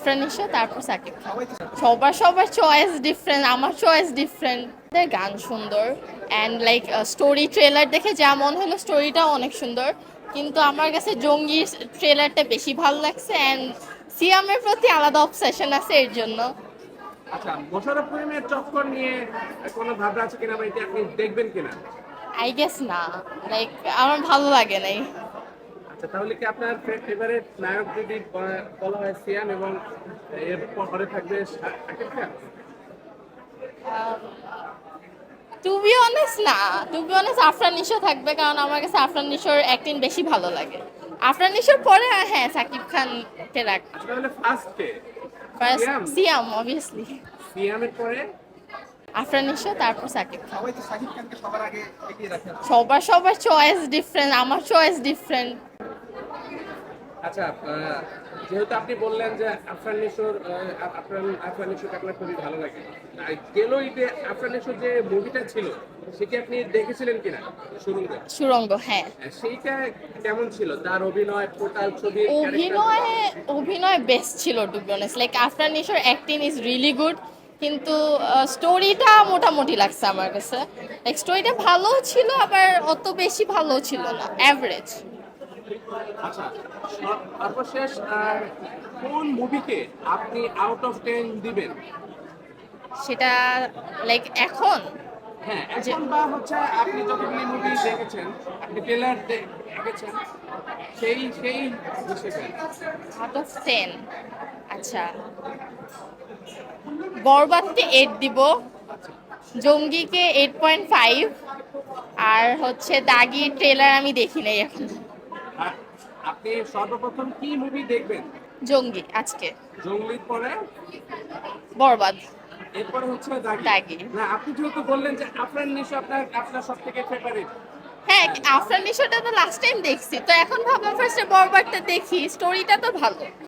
আফরান নিশো তারপর সাকিব খান। সবার সবার চয়েস ডিফারেন্ট আমার চয়েস ডিফারেন্ট গান সুন্দর অ্যান্ড লাইক স্টোরি ট্রেলার দেখে যা মনে হলো স্টোরিটাও অনেক সুন্দর। কিন্তু আমার কাছে জঙ্গির ট্রেলারটা বেশি ভালো লাগছে অ্যান্ড সিয়ামের প্রতি আলাদা অবসেশন আছে এর জন্য। আচ্ছা মোশাররফ করিমের চক্কর নিয়ে কোনো ভাবনা আছে কিনা বা এটা আপনি দেখবেন কিনা? আই গেস না। লাইক আমার ভালো লাগে নাই। আচ্ছা তাহলে কি আপনার ফেভারিট নায়ক যদি বলা হয় সিয়াম এবং এর পরে থাকবে Shakib Khan? To be honest না। To be honest Afran Nisho থাকবে কারণ আমার কাছে আফরান নিশোর অ্যাক্টিং বেশি ভালো লাগে। আফরান নিশোর পরে হ্যাঁ সাকিব খানকে রাখ আচ্ছা তাহলে ফার্স্টে ফার্স্ট সিয়াম? সিয়াম অবভিয়াসলি সিয়ামের পরে? আফরান নিশো তারপর সাকিব খান। সবাই তো শাকিব খানকে সবার আগে এগিয়ে রাখে। সবার সবার চয়েস ডিফারেন্ট আমার চয়েস ডিফারেন্ট আচ্ছা যেহেতু আপনি বললেন যে আফরান নিশোর আফরান আফরান নিশোকে আপনার খুবই ভালো লাগে। গেল ঈদে আফরান নিশোর যে মুভিটা ছিল সেটি আপনি দেখেছিলেন কিনা? শুরুতে সুরঙ্গ হ্যাঁ। সেইটা কেমন ছিল? তার অভিনয় টোটাল ছবি অভিনয় অভিনয় বেস্ট ছিল to be honest like Afran Nisho acting is really good কিন্তু স্টোরিটা মোটামুটি লাগছে আমার কাছে। লাইক স্টোরিটা ভালো ছিল আবার অত বেশি ভালো ছিল না অ্যাভারেজ আচ্ছা সর্বশেষ কোন মুভিকে আপনি আউট অফ টেন দিবেন? সেটা লাইক এখন? হ্যাঁ এখন বা হচ্ছে আপনি যতগুলি মুভি দেখেছেন আপনি ট্রেলার দেখেছেন সেই সেই হিসেবে। আউট অফ টেন আচ্ছা। বরবাদকে এইট দিব জঙ্গিকে এইট পয়েন্ট ফাইভ আর হচ্ছে দাগি ট্রেলার আমি দেখি নাই এখন। আপনি সর্বপ্রথম কি মুভি দেখবেন? জঙ্গি আজকে। জঙ্গলির পরে? বরবাদ। এরপরে হচ্ছে দাগি। না আপনি যেহেতু বললেন যে আফরান নিশো আপনার আপনার সব থেকে ফেভারিট হ্যাঁ আফরান নিশোটা তো লাস্ট টাইম দেখছি। তো এখন ভাবলাম ফার্স্টে বরবাদটা দেখি স্টোরিটা তো ভালো।